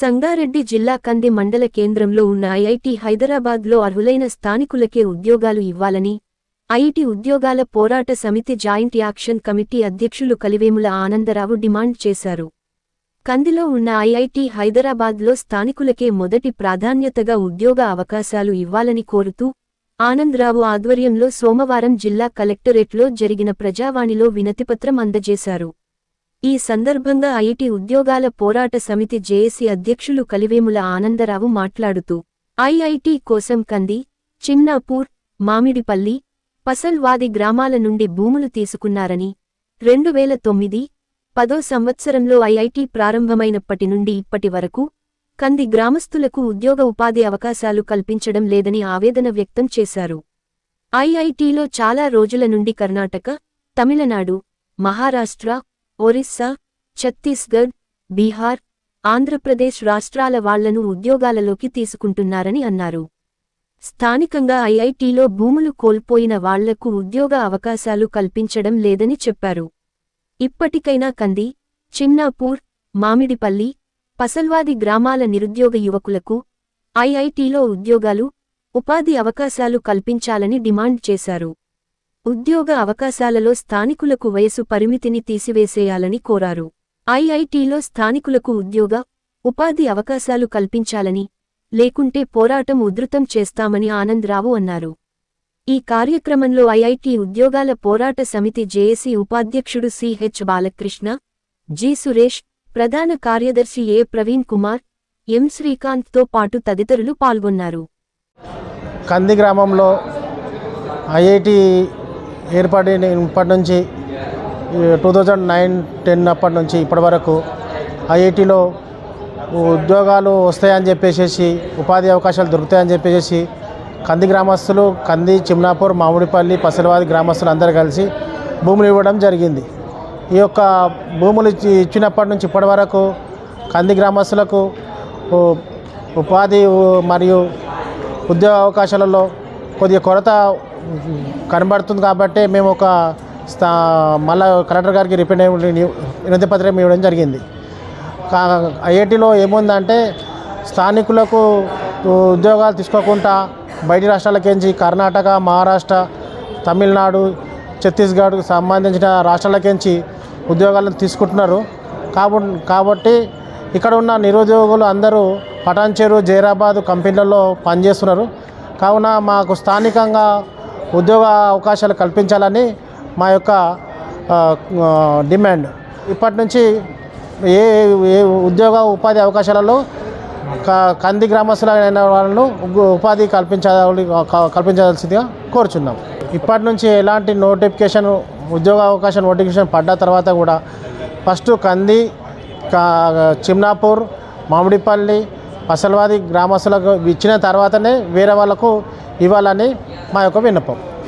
సంగారెడ్డి జిల్లా కంది మండల కేంద్రంలో ఉన్న ఐఐటి హైదరాబాద్లో అర్హులైన స్థానికులకే ఉద్యోగాలు ఇవ్వాలని ఐఐటి ఉద్యోగాల పోరాట సమితి జాయింట్ యాక్షన్ కమిటీ అధ్యక్షులు కలివేముల ఆనందరావు డిమాండ్ చేశారు. కందిలో ఉన్న ఐఐటి హైదరాబాద్లో స్థానికులకే మొదటి ప్రాధాన్యతగా ఉద్యోగ అవకాశాలు ఇవ్వాలని కోరుతూ ఆనందరావు ఆధ్వర్యంలో సోమవారం జిల్లా కలెక్టరేట్లో జరిగిన ప్రజావాణిలో వినతిపత్రం అందజేశారు. ఈ సందర్భంగా ఐఐటి ఉద్యోగాల పోరాట సమితి జేఏసీ అధ్యక్షులు కలివేముల ఆనందరావు మాట్లాడుతూ ఐఐటి కోసం కంది చిన్నాపూర్ మామిడిపల్లి పసల్వాది గ్రామాల నుండి భూములు తీసుకున్నారని రెండు వేల తొమ్మిది పదో సంవత్సరంలో ఐఐటి ప్రారంభమైనప్పటి నుండి ఇప్పటి వరకు కంది గ్రామస్తులకు ఉద్యోగ ఉపాధి అవకాశాలు కల్పించడం లేదని ఆవేదన వ్యక్తం చేశారు. ఐఐటిలో చాలా రోజుల నుండి కర్ణాటక తమిళనాడు మహారాష్ట్ర ఒరిస్సా ఛత్తీస్గఢ్ బీహార్ ఆంధ్రప్రదేశ్ రాష్ట్రాల వాళ్ళను ఉద్యోగాలలోకి తీసుకుంటున్నారని అన్నారు. స్థానికంగా ఐఐటిలో భూములు కోల్పోయిన వాళ్ళకు ఉద్యోగ అవకాశాలు కల్పించడం లేదని చెప్పారు. ఇప్పటికైనా కంది చిన్నాపూర్ మామిడిపల్లి పసల్వాది గ్రామాల నిరుద్యోగ యువకులకు ఐఐటిలో ఉద్యోగాలు ఉపాధి అవకాశాలు కల్పించాలని డిమాండ్ చేశారు. ఉద్యోగ అవకాశాలలో స్థానికులకు వయసు పరిమితిని తీసివేసేయాలని కోరారు. ఐఐటిలో స్థానికులకు ఉద్యోగ ఉపాధి అవకాశాలు కల్పించాలని లేకుంటే పోరాటం ఉధృతం చేస్తామని ఆనందరావు అన్నారు. ఈ కార్యక్రమంలో ఐఐటి ఉద్యోగాల పోరాట సమితి జేఏసీ ఉపాధ్యక్షుడు సిహెచ్ బాలకృష్ణ జి సురేష్ ప్రధాన కార్యదర్శి ఏ ప్రవీణ్ కుమార్ ఎం శ్రీకాంత్తో పాటు తదితరులు పాల్గొన్నారు. కంది గ్రామంలో ఐఐటి ఏర్పడిన ఇప్పటి నుంచి టూ థౌజండ్ నైన్ టెన్ అప్పటి నుంచి ఇప్పటి వరకు ఐఐటిలో ఉద్యోగాలు వస్తాయని చెప్పేసి ఉపాధి అవకాశాలు దొరుకుతాయని చెప్పేసి కంది గ్రామస్తులు కంది చిమ్నాపూర్ మామిడిపల్లి పసలవాది గ్రామస్తులు అందరూ కలిసి భూములు ఇవ్వడం జరిగింది. ఈ యొక్క భూములు ఇచ్చి ఇచ్చినప్పటి నుంచి ఇప్పటి వరకు కంది గ్రామస్తులకు ఉపాధి మరియు ఉద్యోగ అవకాశాలలో కొద్దిగా కొరత కనబడుతుంది కాబట్టి మేము ఒక స్థా మళ్ళా కలెక్టర్ గారికి రిపీట్ వినతి పత్రం ఇవ్వడం జరిగింది. ఐఐటిలో ఏముందంటే స్థానికులకు ఉద్యోగాలు తీసుకోకుండా బయటి రాష్ట్రాలకించి కర్ణాటక మహారాష్ట్ర తమిళనాడు ఛత్తీస్గఢ్కు సంబంధించిన రాష్ట్రాలకించి ఉద్యోగాలను తీసుకుంటున్నారు. కాబ కాబట్టి ఇక్కడ ఉన్న నిరుద్యోగులు అందరూ పటాన్చేరు జైరాబాద్ కంపెనీలలో పనిచేస్తున్నారు. కావున మాకు స్థానికంగా ఉద్యోగ అవకాశాలు కల్పించాలని మా యొక్క డిమాండ్. ఇప్పటి నుంచి ఏ ఏ ఉద్యోగ ఉపాధి అవకాశాలలో క- కంది గ్రామస్తులైన వాళ్ళను ఉపాధి కల్పించాలి కల్పించాల్సిందిగా కోరుచున్నాం. ఇప్పటి నుంచి ఎలాంటి నోటిఫికేషన్ ఉద్యోగ అవకాశం నోటిఫికేషన్ పడ్డ తర్వాత కూడా ఫస్ట్ కంది కా- చిమ్నాపూర్ మామిడిపల్లి పసల్వాది గ్రామస్తులకు ఇచ్చిన తర్వాతనే వేరే వాళ్ళకు ఇవ్వాలని Maya Kovinapo.